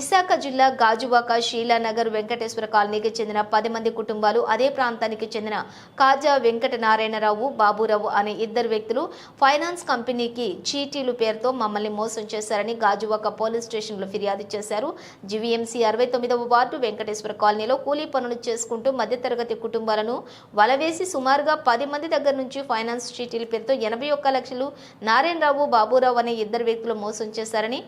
విశాఖ జిల్లా గాజువాక షీలానగర్ వెంకటేశ్వర కాలనీకి చెందిన పది మంది కుటుంబాలు అదే ప్రాంతానికి చెందిన కాజా వెంకట నారాయణరావు బాబురావు అనే ఇద్దరు వ్యక్తులు ఫైనాన్స్ కంపెనీకి చీటీలు పేరుతో మమ్మల్ని మోసం చేశారని గాజువాక పోలీస్ స్టేషన్లో ఫిర్యాదు చేశారు. జీవీఎంసీ అరవై తొమ్మిదవ వార్డు వెంకటేశ్వర కాలనీలో కూలీ పనులు చేసుకుంటూ మధ్యతరగతి కుటుంబాలను వలవేసి సుమారుగా పది మంది దగ్గర నుంచి ఫైనాన్స్ చీటీల పేరుతో ఎనభై ఒక్క లక్షలు నారాయణరావు బాబురావు అనే ఇద్దరు వ్యక్తులు మోసం చేశారని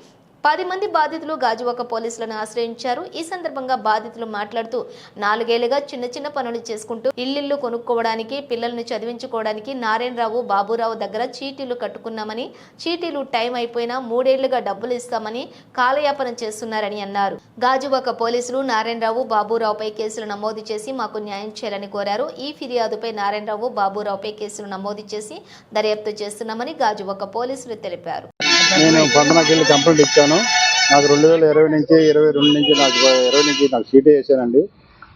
పది మంది బాధితులు గాజువాక పోలీసులను ఆశ్రయించారు. ఈ సందర్భంగా బాధితులు మాట్లాడుతూ నాలుగేళ్ళుగా చిన్న చిన్న పనులు చేసుకుంటూ ఇల్లు కొనుక్కోవడానికి పిల్లల్ని చదివించుకోవడానికి నారాయణరావు బాబురావు దగ్గర చీటీలు కట్టుకున్నామని చీటీలు టైం అయిపోయినా మూడేళ్ళుగా డబ్బులు ఇస్తామని కాలయాపన చేస్తున్నారని అన్నారు. గాజువాక పోలీసులు నారాయణరావు బాబురావుపై కేసులు నమోదు చేసి మాకు న్యాయం చేయాలని కోరారు. ఈ ఫిర్యాదుపై నారాయణరావు బాబురావుపై కేసులు నమోదు చేసి దర్యాప్తు చేస్తున్నామని గాజువాక పోలీసులు తెలిపారు. నేను పంటనకి వెళ్ళి కంప్లైంట్ ఇచ్చాను. నాకు రెండు వేల ఇరవై నుంచి ఇరవై రెండు నుంచి నాకు ఇరవై నుంచి నాకు సీటే వేసానండి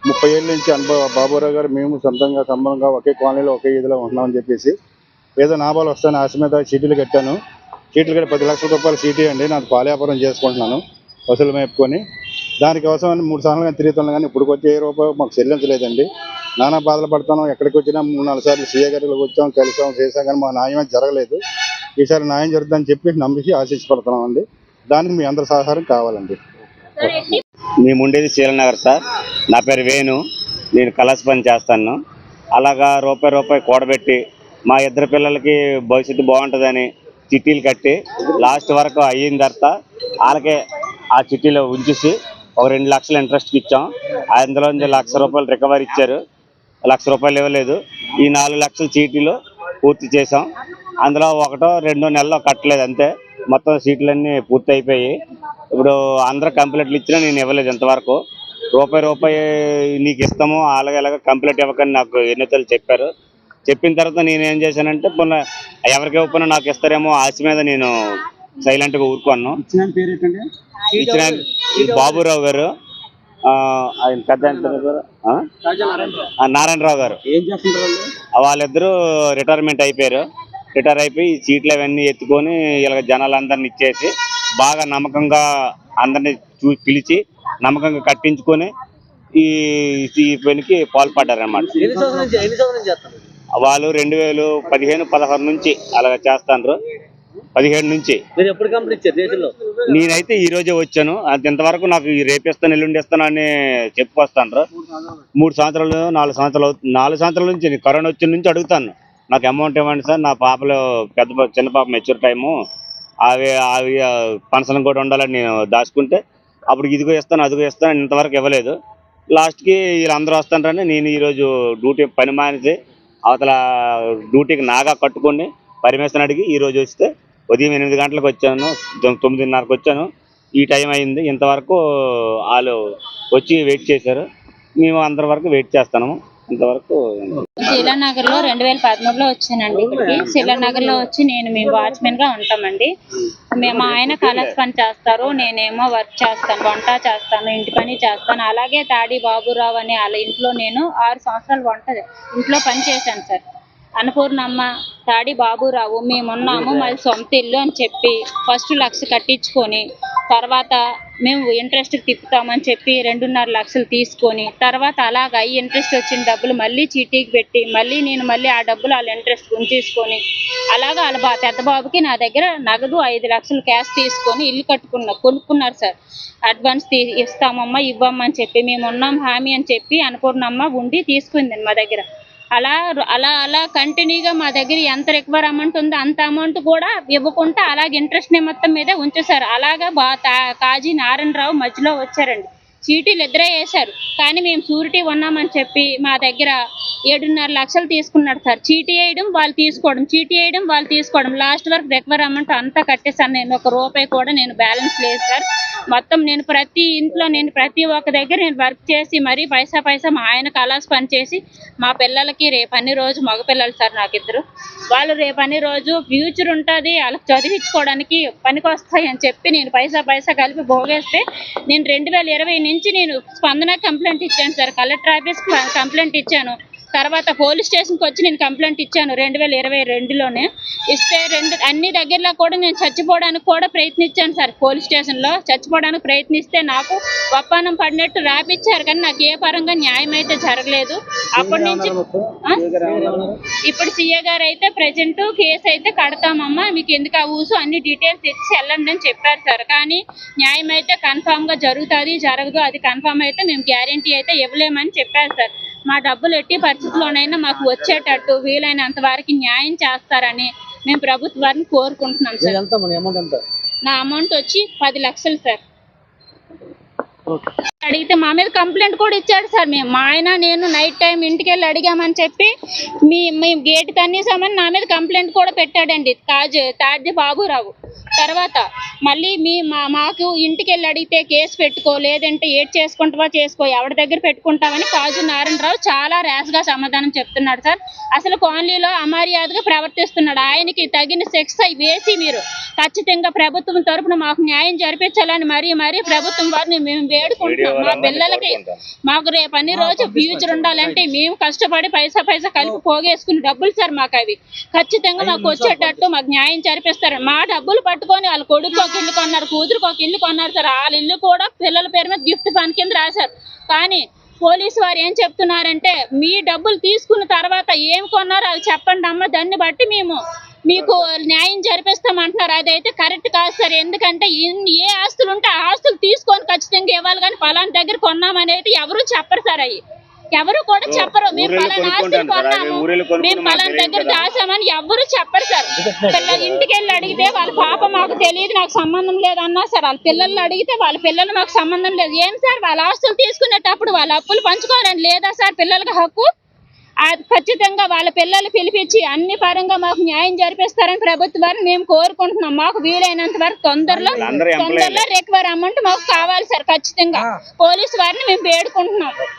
ముప్పై ఏళ్ళ నుంచి అనుభవ బాబురావు గారు మేము సొంతంగా సంబంధంగా ఒకే కాలనీలో ఒకే ఇదిలో ఉంటున్నామని చెప్పేసి ఏదో నాభాలు వస్తాను ఆశ మీద చీటీలు కట్టాను. చీటీలు కట్టి పది లక్షల రూపాయలు చీటీ అండి. నాకు పాలయాపారం చేసుకుంటున్నాను వసూలు మేపుకొని. దానికోసం అని మూడు సార్లు కానీ తిరుగుతున్నాను కానీ ఇప్పుడు వచ్చే ఏ రూపాయి మాకు చెల్లించలేదండి. నానా బాధలు పడతాను ఎక్కడికి వచ్చినా మూడు నాలుగు సార్లు సీఏ గారికి వచ్చాం కలిసాం చేసాం కానీ మా న్యాయం జరగలేదు. ఈసారి న్యాయం జరుగుతుందని చెప్పి నమ్మికి ఆశించబడుతున్నాం అండి. దానికి మీ అందరి సహకారం కావాలండి. మేము ఉండేది శీలనగర్ సార్. నా పేరు వేణు. నేను కలర్స్ పని చేస్తాను. అలాగా రూపాయి రూపాయి కూడబెట్టి మా ఇద్దరు పిల్లలకి భవిష్యత్తు బాగుంటుందని చిట్టీలు కట్టి లాస్ట్ వరకు అయిన తర్వాత వాళ్ళకే ఆ చిట్టీలో ఉంచేసి ఒక రెండు లక్షలు ఇంట్రెస్ట్కి ఇచ్చాం. అందులో నుంచి లక్ష రూపాయలు రికవరీ ఇచ్చారు. లక్ష రూపాయలు ఇవ్వలేదు. ఈ నాలుగు లక్షల చీటీలు పూర్తి చేసాం అందులో ఒకటో రెండో నెలలో కట్టలేదు అంతే. మొత్తం సీట్లన్నీ పూర్తి అయిపోయి. ఇప్పుడు అందరూ కంప్లైంట్లు ఇచ్చినా నేను ఇవ్వలేదు ఇంతవరకు. రూపాయి రూపాయి నీకు ఇస్తాము అలాగే అలాగే కంప్లైంట్ ఇవ్వకని నాకు ఎన్నితలు చెప్పారు. చెప్పిన తర్వాత నేను ఏం చేశానంటే పునః ఎవరికి ఇవ్వకపోయినా నాకు ఇస్తారేమో ఆశ మీద నేను సైలెంట్గా ఊరుకున్నాను. ఇచ్చిన బాబురావు గారు. ఆయన పెద్ద నారాయణరావు గారు. ఏం చేస్తుంటారు వాళ్ళిద్దరూ రిటైర్మెంట్ అయిపోయారు. రిటైర్ అయిపోయి సీట్లు అవన్నీ ఎత్తుకొని ఇలా జనాలందరిని ఇచ్చేసి బాగా నమ్మకంగా అందరిని చూ పిలిచి నమ్మకంగా కట్టించుకొని ఈ ఈ పనికి చేస్తారు వాళ్ళు రెండు వేలు పదిహేను పదహారు నుంచి అలాగ చేస్తాండ్రు. పదిహేడు నుంచి. మీరు ఎప్పుడు కంప్లీట్ దేశంలో? నేనైతే ఈ రోజే వచ్చాను. ఇంతవరకు నాకు రేపిస్తాను ఎల్లుండి ఇస్తాను అని చెప్పుకొస్తాను మూడు సంవత్సరాలు నాలుగు సంవత్సరాలు నాలుగు సంవత్సరాల నుంచి నేను కరోనా వచ్చిన నుంచి అడుగుతాను. నాకు అమౌంట్ ఇవ్వండి సార్. నా పాపలో పెద్ద చిన్న పాప మెచ్యూర్ టైము. అవి అవి పనసలం కూడా ఉండాలని నేను దాచుకుంటే అప్పుడు ఇదిగో ఇస్తాను అదిగో ఇస్తాను ఇంతవరకు ఇవ్వలేదు. లాస్ట్కి వీళ్ళందరూ వస్తారని నేను ఈరోజు డ్యూటీ పని మానేసి అవతల డ్యూటీకి నాగా కట్టుకొని పర్మిషన్ అడిగి ఈ రోజు వస్తే ఉదయం ఎనిమిది గంటలకు వచ్చాను తొమ్మిదిన్నరకు వచ్చాను. ఈ టైం అయింది. ఇంతవరకు వాళ్ళు వచ్చి వెయిట్ చేశారు. మేము అందరి వరకు వెయిట్ చేస్తాము ఇంతవరకు శీలానగర్లో రెండు వేల పదమూడులో వచ్చానండి ఇక్కడికి. శీలానగర్లో వచ్చి నేను మేము వాచ్మెన్గా ఉంటామండి మేము ఆయన కలర్స్ పని చేస్తారు నేనేమో వర్క్ చేస్తాను వంట చేస్తాను ఇంటి పని చేస్తాను. అలాగే తాడి బాబురావు అనే వాళ్ళ ఇంట్లో నేను ఆరు సంవత్సరాలు వంట ఇంట్లో పని చేశాను సార్. అన్నపూర్ణమ్మ తాడి బాబురావు మేమున్నాము మాది సొంత ఇల్లు అని చెప్పి ఫస్ట్ లక్ష కట్టించుకొని తర్వాత మేము ఇంట్రెస్ట్ తిప్పుతామని చెప్పి రెండున్నర లక్షలు తీసుకొని తర్వాత అలాగ అయ్యి ఇంట్రెస్ట్ వచ్చిన డబ్బులు మళ్ళీ చీటీకి పెట్టి మళ్ళీ నేను మళ్ళీ ఆ డబ్బులు వాళ్ళ ఇంట్రెస్ట్ ఉంచేసుకొని అలాగా వాళ్ళ బా పెద్ద బాబుకి నా దగ్గర నగదు ఐదు లక్షలు క్యాష్ తీసుకొని ఇల్లు కట్టుకున్నా కొనుక్కున్నారు సార్. అడ్వాన్స్ తీ ఇస్తామమ్మా ఇవ్వమ్మని చెప్పి మేము ఉన్నాం హామీ అని చెప్పి అన్నపూర్ణమ్మ ఉండి తీసుకుంది మా దగ్గర. అలా అలా అలా కంటిన్యూగా మా దగ్గర ఎంత రిక్వైర్ అమౌంట్ ఉందో అంత అమౌంట్ కూడా ఇవ్వకుండా అలాగే ఇంట్రెస్ట్ నిమిత్తం మీదే ఉంచేశారు. అలాగా బా తా- కాజీ నారాయణరావు మధ్యలో వచ్చారండి. చీటీలు ఇద్దరే వేశారు. కానీ మేము షూరిటీ ఉన్నామని చెప్పి మా దగ్గర ఏడున్నర లక్షలు తీసుకున్నాడు సార్. చీటీ వేయడం వాళ్ళు తీసుకోవడం చీటీ వేయడం వాళ్ళు తీసుకోవడం. లాస్ట్ వరకు రికవర్ అమౌంట్ అంతా కట్టేశాను నేను. ఒక రూపాయి కూడా నేను బ్యాలెన్స్ లేదు సార్. మొత్తం నేను ప్రతి ఇంట్లో నేను ప్రతి ఒక్క దగ్గర నేను వర్క్ చేసి మరీ పైసా పైసా మా ఆయన కలాస్ పని చేసి మా పిల్లలకి రేపు అన్ని రోజు మగపిల్లలు సార్ నాకు ఇద్దరు వాళ్ళు రేపు అన్ని రోజు ఫ్యూచర్ ఉంటుంది వాళ్ళకి చదివించుకోవడానికి పనికి వస్తాయి అని చెప్పి నేను పైసా పైసా కలిపి భోగేస్తే నేను రెండు వేల ఇరవై నుంచి నేను స్పందన కంప్లైంట్ ఇచ్చాను సార్. కలెక్టర్ ఆఫీస్ కంప్లైంట్ ఇచ్చాను. తర్వాత పోలీస్ స్టేషన్కి వచ్చి నేను కంప్లైంట్ ఇచ్చాను రెండు వేల ఇరవై రెండులోనే. ఇస్తే రెండు అన్ని దగ్గరలో కూడా నేను చచ్చిపోవడానికి కూడా ప్రయత్నించాను సార్ పోలీస్ స్టేషన్లో. చచ్చిపోవడానికి ప్రయత్నిస్తే నాకు ఒప్పందం పడినట్టు రాపిచ్చారు కానీ నాకు ఏ పరంగా న్యాయం అయితే జరగలేదు. అప్పటి నుంచి ఇప్పుడు సీఏ గారు అయితే ప్రజెంట్ కేసు అయితే కడతామమ్మా మీకు ఎందుకు ఆ ఊసు? అన్ని డీటెయిల్స్ ఇచ్చి వెళ్ళండి అని చెప్పారు సార్. కానీ న్యాయం అయితే కన్ఫామ్గా జరుగుతుంది జరగదు. అది కన్ఫామ్ అయితే మేము గ్యారంటీ అయితే ఇవ్వలేమని చెప్పారు సార్. మా డబ్బులు ఎట్టి పరిస్థితుల్లోనైనా మాకు వచ్చేటట్టు వీలైనంత వరకు న్యాయం చేస్తారని మేము ప్రభుత్వాన్ని కోరుకుంటున్నాం సార్. నా అమౌంట్ వచ్చి పది లక్షలు సార్. అడిగితే మా మీద కంప్లైంట్ కూడా ఇచ్చాడు సార్. మేము మా ఆయన నేను నైట్ టైం ఇంటికి వెళ్ళి అడిగామని చెప్పి మీ మీ గేట్ కనీసమని నా మీద కంప్లైంట్ కూడా పెట్టాడండి. తాజ్ తాజ్ బాబురావు. తర్వాత మళ్ళీ మీ మా మాకు ఇంటికి వెళ్ళి అడిగితే కేసు పెట్టుకో లేదంటే ఏడ్ చేసుకుంటావా చేసుకో ఎవరి దగ్గర పెట్టుకుంటావని కాజు నారాయణరావు చాలా ర్యాష్గా సమాధానం చెప్తున్నాడు సార్. అసలు కాలనీలో అమర్యాదగా ప్రవర్తిస్తున్నాడు. ఆయనకి తగిన శిక్ష వేసి మీరు ఖచ్చితంగా ప్రభుత్వం తరపున మాకు న్యాయం జరిపించాలని మరీ మరీ ప్రభుత్వం వారిని మేము వేడుకుంటున్నాం. మా పిల్లలకి మాకు రేపు అన్ని రోజు ఫ్యూచర్ ఉండాలంటే మేము కష్టపడి పైసా పైసా కలిపి పోగేసుకుని డబ్బులు సార్ మాకు అవి ఖచ్చితంగా మాకు వచ్చేటట్టు మాకు న్యాయం జరిపిస్తారు. మా డబ్బులు పట్టుకొని వాళ్ళ కొడుకు ఒక ఇల్లు కొన్నారు కూతురుకు ఒక ఇల్లు కొన్నారు సార్. వాళ్ళ ఇల్లు కూడా పిల్లల పేరు మీద గిఫ్ట్ పని కింద రాశారు. కానీ పోలీసు వారు ఏం చెప్తున్నారంటే మీ డబ్బులు తీసుకున్న తర్వాత ఏం కొన్నారో అది చెప్పండి అమ్మ. దాన్ని బట్టి మేము మీకు న్యాయం జరిపిస్తామంటున్నారు. అదైతే కరెక్ట్ కాదు సార్. ఎందుకంటే ఏ ఆస్తులు ఉంటే ఆ ఆస్తులు తీసుకొని ఖచ్చితంగా ఇవ్వాలి కానీ ఫలానా దగ్గర కొన్నామనేది ఎవరు చెప్పరు సార్ అవి. ఎవరు కూడా చెప్పరు. మేము ఫలానా ఆస్తులు. కొన్నాము. మేము తెలియదు దగ్గర కదా. దాచామని ఎవరు చెప్పరు సార్. పిల్లలు ఇంటికి వెళ్ళి అడిగితే వాళ్ళ పాప మాకు తెలియదు నాకు సంబంధం లేదన్నా సార్. వాళ్ళ పిల్లల్ని అడిగితే వాళ్ళ పిల్లలు మాకు సంబంధం లేదు. ఏం సార్? వాళ్ళ ఆస్తులు తీసుకునేటప్పుడు వాళ్ళ అప్పులు పంచుకోవాలని లేదా సార్ పిల్లలకి హక్కు? ఖచ్చితంగా వాళ్ళ పిల్లలు పిలిపించి అన్ని పరంగా మాకు న్యాయం జరిపిస్తారని ప్రభుత్వాన్ని మేము కోరుకుంటున్నాం. మాకు వీలైనంత వరకు తొందరలో. తొందరలో రికవర్ అమౌంట్ మాకు కావాలి సార్ ఖచ్చితంగా. పోలీసు వారిని మేము వేడుకుంటున్నాం.